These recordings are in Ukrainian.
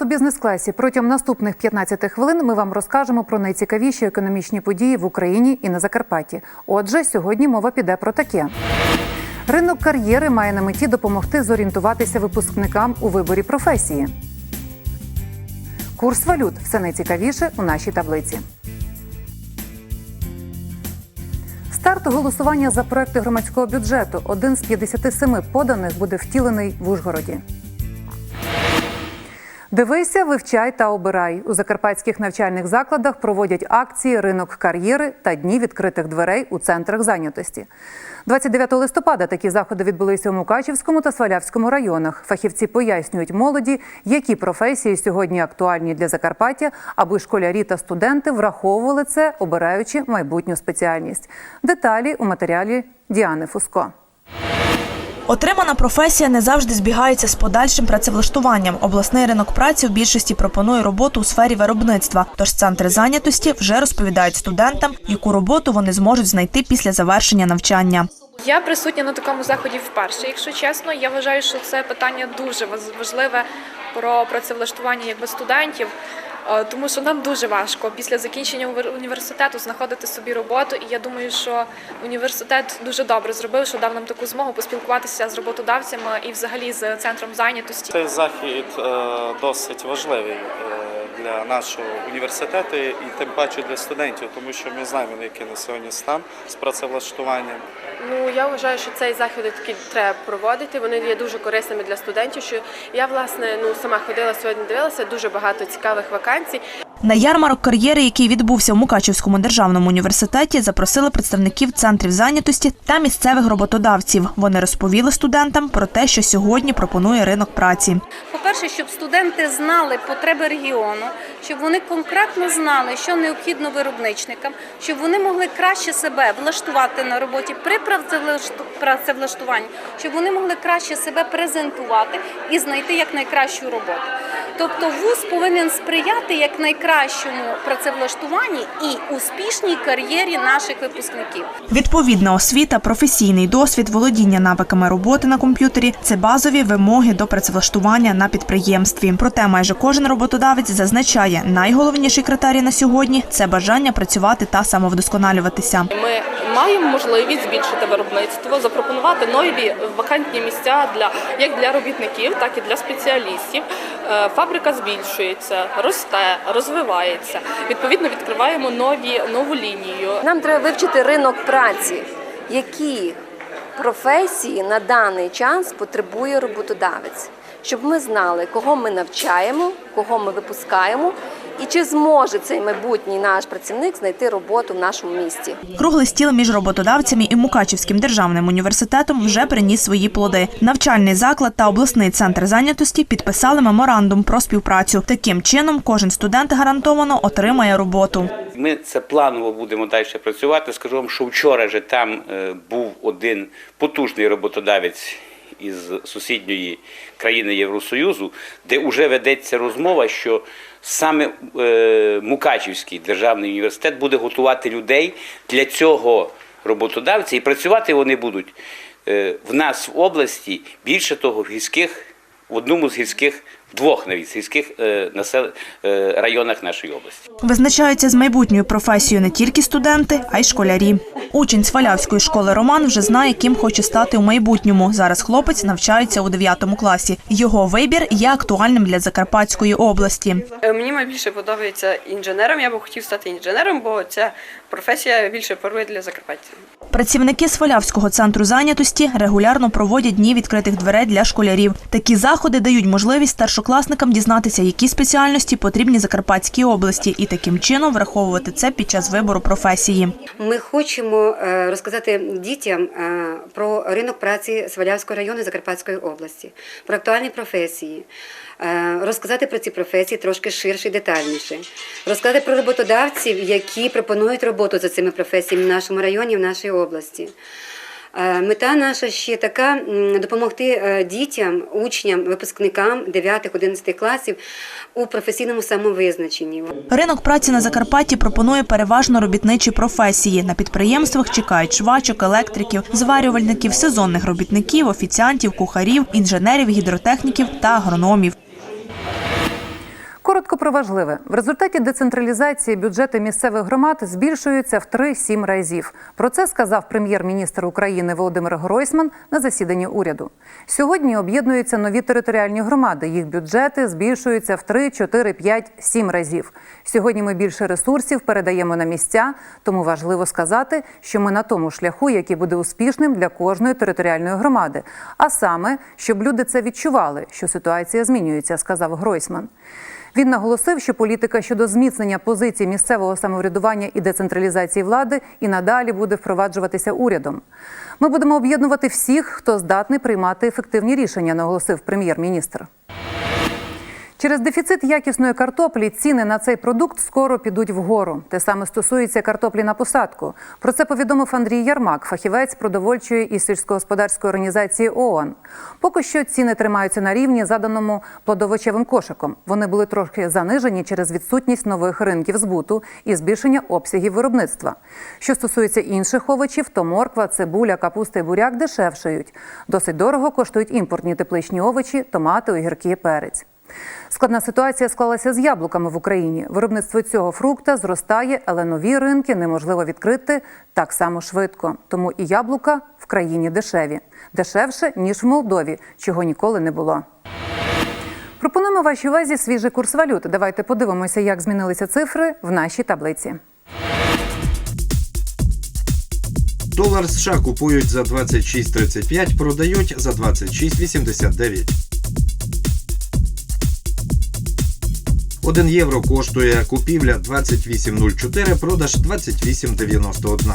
У бізнес-класі. Протягом наступних 15 хвилин ми вам розкажемо про найцікавіші економічні події в Україні і на Закарпатті. Отже, сьогодні мова піде про таке. Ринок кар'єри має на меті допомогти зорієнтуватися випускникам у виборі професії. Курс валют все найцікавіше у нашій таблиці. Старт голосування за проекти громадського бюджету. Один з 57 поданих буде втілений в Ужгороді. Дивися, вивчай та обирай. У закарпатських навчальних закладах проводять акції Ринок кар'єри та дні відкритих дверей у центрах зайнятості. 29 листопада такі заходи відбулися у Мукачівському та Свалявському районах. Фахівці пояснюють молоді, які професії сьогодні актуальні для Закарпаття, аби школярі та студенти враховували це, обираючи майбутню спеціальність. Деталі у матеріалі Діани Фуско. Отримана професія не завжди збігається з подальшим працевлаштуванням. Обласний ринок праці в більшості пропонує роботу у сфері виробництва. Тож центри зайнятості вже розповідають студентам, яку роботу вони зможуть знайти після завершення навчання. Я присутня на такому заході вперше. Якщо чесно, я вважаю, що це питання дуже важливе про працевлаштування якби студентів, тому що нам дуже важко після закінчення університету знаходити собі роботу. І я думаю, що університет дуже добре зробив, що дав нам таку змогу поспілкуватися з роботодавцями і взагалі з центром зайнятості. Цей захід е, досить важливий е, для нашого університету і тим паче для студентів, тому що ми знаємо, який на сьогодні стан з працевлаштуванням. Ну я вважаю, що цей захід таки треба проводити. Вони є дуже корисними для студентів. Що я власне ну сама ходила сьогодні, дивилася дуже багато цікавих вакансій. На ярмарок кар'єри, який відбувся в Мукачівському державному університеті, запросили представників центрів зайнятості та місцевих роботодавців. Вони розповіли студентам про те, що сьогодні пропонує ринок праці. По-перше, щоб студенти знали потреби регіону, щоб вони конкретно знали, що необхідно виробничникам, щоб вони могли краще себе влаштувати на роботі при працевлашту- працевлаштуванні, щоб вони могли краще себе презентувати і знайти якнайкращу роботу. Тобто вуз повинен сприяти якнайкращому працевлаштуванні і успішній кар'єрі наших випускників. Відповідна освіта, професійний досвід, володіння навиками роботи на комп'ютері це базові вимоги до працевлаштування на підприємстві. Проте майже кожен роботодавець зазначає, найголовніший критерій на сьогодні це бажання працювати та самовдосконалюватися. Ми маємо можливість збільшити виробництво, запропонувати нові вакантні місця для як для робітників, так і для спеціалістів. Е, Фабрика збільшується, росте, розвивається. Відповідно, відкриваємо нові нову лінію. Нам треба вивчити ринок праці, які професії на даний час потребує роботодавець, щоб ми знали, кого ми навчаємо, кого ми випускаємо, і чи зможе цей майбутній наш працівник знайти роботу в нашому місті. Круглий стіл між роботодавцями і Мукачівським державним університетом вже приніс свої плоди. Навчальний заклад та обласний центр зайнятості підписали меморандум про співпрацю. Таким чином, кожен студент гарантовано отримає роботу. Ми це планово будемо далі працювати. Скажу вам, що вчора же там е, був один потужний роботодавець із сусідньої країни Євросоюзу, де вже ведеться розмова, що саме е, Мукачівський державний університет буде готувати людей для цього роботодавця, і працювати вони будуть е, в нас в області, більше того, в гірських, в одному з гірських, двох навіть гірських е, насел, районах нашої області. Визначаються з майбутньою професією не тільки студенти, а й школярі. Учень Свалявської школи Роман вже знає, ким хоче стати у майбутньому. Зараз хлопець навчається у 9 класі. Його вибір є актуальним для Закарпатської області. Е, Мені найбільше подобається інженером. Я би хотів стати інженером, бо ця професія більше парує для Закарпаття. Працівники Свалявського центру зайнятості регулярно проводять дні відкритих дверей для школярів. Такі заходи дають можливість старшокласникам дізнатися, які спеціальності потрібні Закарпатській області, і таким чином враховувати це під час вибору професії. Ми хочемо е, розказати дітям е, про ринок праці Свалявського району Закарпатської області, про актуальні професії, е, розказати про ці професії трошки ширше і детальніше, розказати про роботодавців, які пропонують роботу за цими професіями в нашому районі, в нашій області. Е, Мета наша ще така допомогти е, дітям, учням, випускникам 9-11 класів у професійному самовизначенні. Ринок праці на Закарпатті пропонує переважно робітничі професії. На підприємствах чекають швачок, електриків, зварювальників, сезонних робітників, офіціантів, кухарів, інженерів, гідротехніків та агрономів. Про важливе в результаті децентралізації бюджети місцевих громад збільшуються в 3-7 разів. Про це сказав прем'єр-міністр України Володимир Гройсман на засіданні уряду. Сьогодні об'єднуються нові територіальні громади. Їх бюджети збільшуються в 3, 4, 5, 7 разів. Сьогодні ми більше ресурсів передаємо на місця, тому важливо сказати, що ми на тому шляху, який буде успішним для кожної територіальної громади. А саме, щоб люди це відчували, що ситуація змінюється, сказав Гройсман. Він наголосив, що політика щодо зміцнення позицій місцевого самоврядування і децентралізації влади і надалі буде впроваджуватися урядом. Ми будемо об'єднувати всіх, хто здатний приймати ефективні рішення, наголосив прем'єр-міністр. Через дефіцит якісної картоплі ціни на цей продукт скоро підуть вгору. Те саме стосується картоплі на посадку. Про це повідомив Андрій Ярмак, фахівець продовольчої і сільськогосподарської організації ООН. Поки що ціни тримаються на рівні, заданому плодовочевим кошиком. Вони були трохи занижені через відсутність нових ринків збуту і збільшення обсягів виробництва. Що стосується інших овочів, то морква, цибуля, капуста і буряк дешевшають. Досить дорого коштують імпортні тепличні овочі, томати, огірки перець. Складна ситуація склалася з яблуками в Україні. Виробництво цього фрукта зростає, але нові ринки неможливо відкрити так само швидко. Тому і яблука в країні дешеві, дешевше ніж в Молдові, чого ніколи не було. Пропонуємо вашій увазі свіжий курс валют. Давайте подивимося, як змінилися цифри в нашій таблиці. Долар США купують за 26.35, продають за 26.89. 1 євро коштує купівля 28.04, продаж 28.91.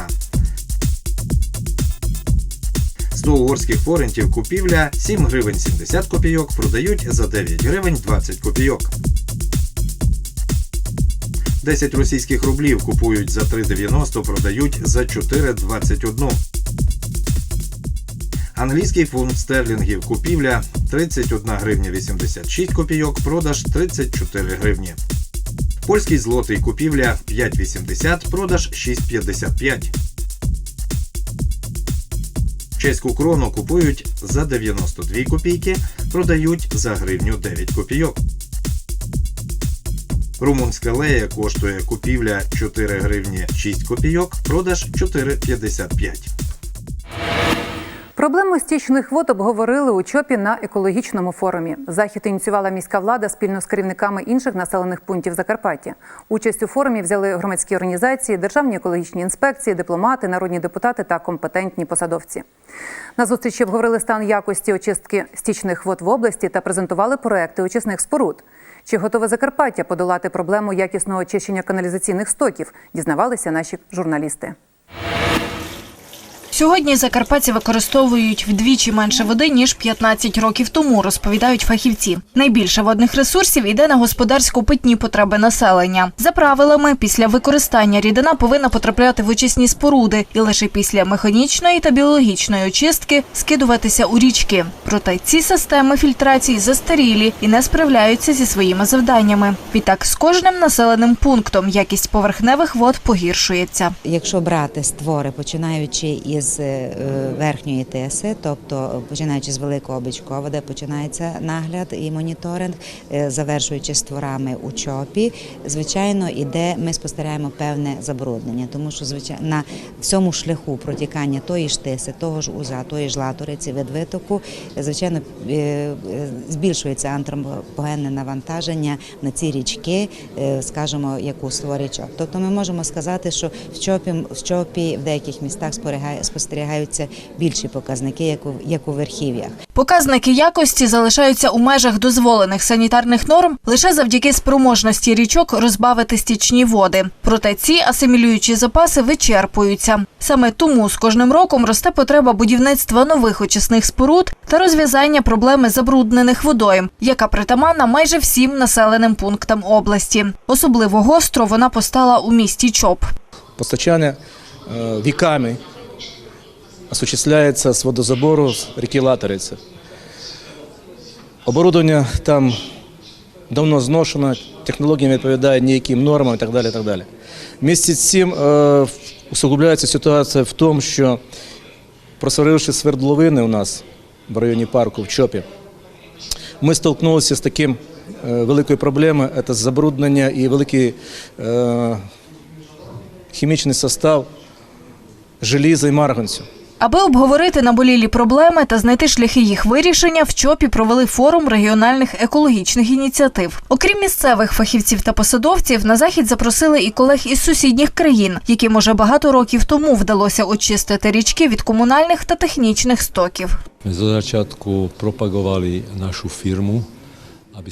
100 угорських форентів купівля 7 гривень 70 копійок, продають за 9 гривень 20 копійок. 10 російських рублів купують за 3,90, продають за 4,21. Англійський фунт стерлінгів купівля 31 гривня 86 копійок, продаж 34 гривні. Польський злотий купівля 5,80, продаж 6,55. Чеську крону купують за 92 копійки, продають за гривню 9 копійок. Румунська лея коштує купівля 4 гривні 6 копійок, продаж 4,55. Проблему стічних вод обговорили у ЧОПі на екологічному форумі. Захід ініціювала міська влада спільно з керівниками інших населених пунктів Закарпаття. Участь у форумі взяли громадські організації, державні екологічні інспекції, дипломати, народні депутати та компетентні посадовці. На зустрічі обговорили стан якості очистки стічних вод в області та презентували проекти очисних споруд. Чи готове Закарпаття подолати проблему якісного очищення каналізаційних стоків? Дізнавалися наші журналісти. Сьогодні закарпатці використовують вдвічі менше води ніж 15 років тому, розповідають фахівці. Найбільше водних ресурсів йде на господарсько-питні потреби населення. За правилами, після використання рідина повинна потрапляти в очисні споруди і лише після механічної та біологічної очистки скидуватися у річки. Проте ці системи фільтрації застарілі і не справляються зі своїми завданнями. Відтак з кожним населеним пунктом якість поверхневих вод погіршується. Якщо брати створи, починаючи із е, верхньої тиси, тобто починаючи з великого бичкова, де починається нагляд і моніторинг, е, завершуючи створами у чопі, звичайно, іде, ми спостерігаємо певне забруднення, тому що звичайно на всьому шляху протікання тої ж тиси, того ж уза, тої ж латориці від витоку, звичайно, е, збільшується антропогенне навантаження на ці річки, скажімо, яку створює чоп. Тобто ми можемо сказати, що в чопі, в чопі в деяких містах спорягає- спостерігаються більші показники, як у, як у верхів'ях. Показники якості залишаються у межах дозволених санітарних норм лише завдяки спроможності річок розбавити стічні води. Проте ці асимілюючі запаси вичерпуються. Саме тому з кожним роком росте потреба будівництва нових очисних споруд та розв'язання проблеми забруднених водою, яка притаманна майже всім населеним пунктам області. Особливо гостро вона постала у місті Чоп. Постачание э, веками осуществляется с водозабору с реки Латорицы. Оборудование там давно зношено, технологія не відповідає ніяким нормам і так далі. І так далі. Вместе з цим е, усугубляється ситуація в тому, що просваривши свердловини у нас в районі парку в Чопі, ми столкнулися з таким е, великої проблеми це забруднення і великий е, хімічний состав желіза і марганцю. Аби обговорити наболілі проблеми та знайти шляхи їх вирішення, в ЧОПі провели форум регіональних екологічних ініціатив. Окрім місцевих фахівців та посадовців, на захід запросили і колег із сусідніх країн, яким уже багато років тому вдалося очистити річки від комунальних та технічних стоків. Ми за початку пропагували нашу фірму.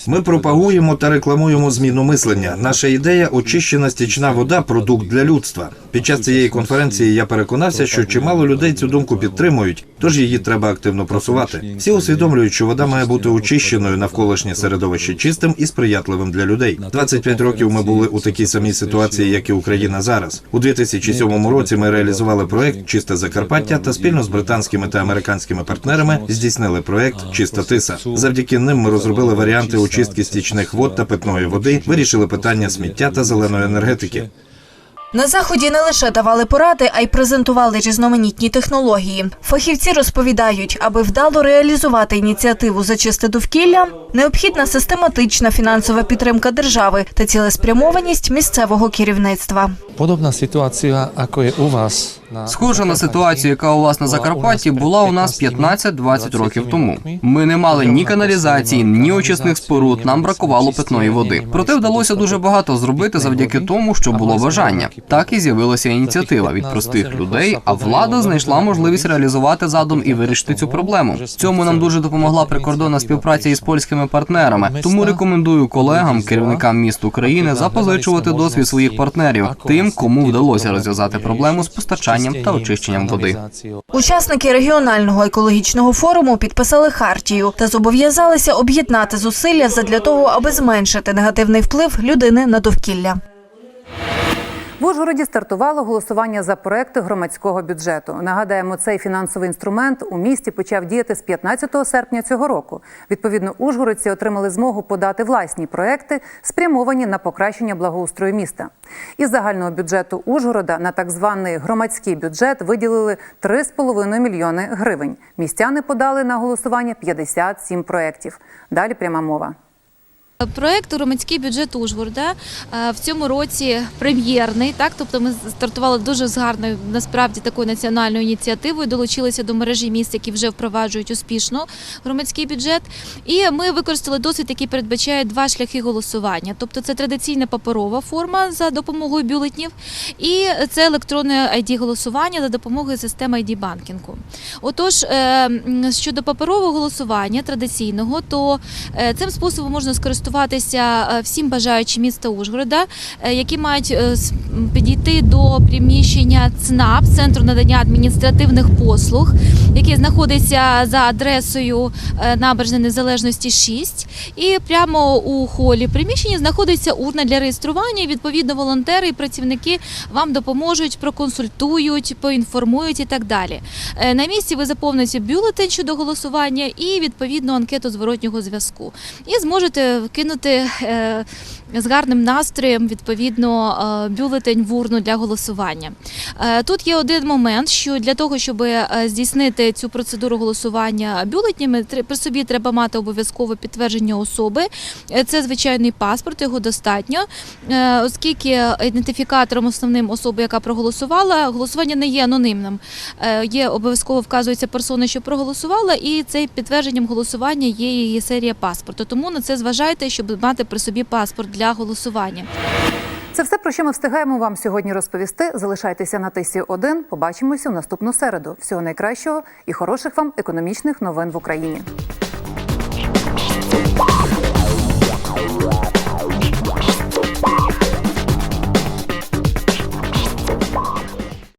Ми пропагуємо та рекламуємо зміну мислення. Наша ідея очищена стічна вода продукт для людства. Під час цієї конференції я переконався, що чимало людей цю думку підтримують, тож її треба активно просувати. Всі усвідомлюють, що вода має бути очищеною, навколишнє середовище чистим і сприятливим для людей. 25 років ми були у такій самій ситуації, як і Україна зараз. У 2007 році ми реалізували проект Чисте Закарпаття та спільно з британськими та американськими партнерами здійснили проект Чиста Тиса. Завдяки ним ми розробили варіанти очистки стічних вод та питної води, вирішили питання сміття та зеленої енергетики. На заході не лише давали поради, а й презентували різноманітні технології. Фахівці розповідають, аби вдало реалізувати ініціативу «Зачисти довкілля, необхідна систематична фінансова підтримка держави та цілеспрямованість місцевого керівництва. Podobná situácia, ako je у вас. На Схожа на ситуацію, яка у вас на Закарпатті, була у нас 15-20 років тому. Ми не мали ні каналізації, ні очисних споруд. Нам бракувало питної води. Проте вдалося дуже багато зробити завдяки тому, що було бажання. Так і з'явилася ініціатива від простих людей. А влада знайшла можливість реалізувати задум і вирішити цю проблему. Цьому нам дуже допомогла прикордонна співпраця із польськими партнерами. Тому рекомендую колегам, керівникам міст України запозичувати досвід своїх партнерів, тим, кому вдалося розв'язати проблему з постачанням та очищенням води. Учасники регіонального екологічного форуму підписали хартію та зобов'язалися об'єднати зусилля задля того, аби зменшити негативний вплив людини на довкілля. В Ужгороді стартувало голосування за проекти громадського бюджету. Нагадаємо, цей фінансовий інструмент у місті почав діяти з 15 серпня цього року. Відповідно, ужгородці отримали змогу подати власні проекти, спрямовані на покращення благоустрою міста. Із загального бюджету Ужгорода на так званий громадський бюджет виділили 3,5 мільйони гривень. Містяни подали на голосування 57 проєктів. Далі пряма мова. Проект громадський бюджет Ужгорода в цьому році прем'єрний. Так, тобто ми стартували дуже з гарною насправді такою національною ініціативою. Долучилися до мережі міст, які вже впроваджують успішно громадський бюджет. І ми використали досвід, який передбачає два шляхи голосування. Тобто, це традиційна паперова форма за допомогою бюлетнів, і це електронне ID голосування за допомогою системи ID банкінгу. Отож, е, щодо паперового голосування традиційного, то е, цим способом можна скористуватися е, всім бажаючим міста Ужгорода, е, які мають е, підійти до приміщення ЦНАП, центру надання адміністративних послуг, який знаходиться за адресою набережної незалежності 6. І прямо у холі приміщення знаходиться урна для реєстрування. Відповідно, волонтери і працівники вам допоможуть, проконсультують, поінформують і так далі. На місці ви заповните бюлетень щодо голосування і відповідно анкету зворотнього зв'язку. І зможете вкинути е, з гарним настроєм відповідно е, бюлетень в урну для голосування. Е, Тут є один момент, що для того, щоб е, здійснити цю процедуру голосування бюлетнями, при собі треба мати обов'язково підтвердження особи. Це звичайний паспорт, його достатньо, оскільки ідентифікатором основним особи, яка проголосувала, голосування не є анонімним. Е, Є обов'язково вказується персона, що проголосувала, і цей підтвердженням голосування є її серія паспорту. Тому на це зважайте, щоб мати при собі паспорт для голосування. Це все про що ми встигаємо вам сьогодні розповісти. Залишайтеся на тисі 1 Побачимося в наступну середу. Всього найкращого і хороших вам економічних новин в Україні.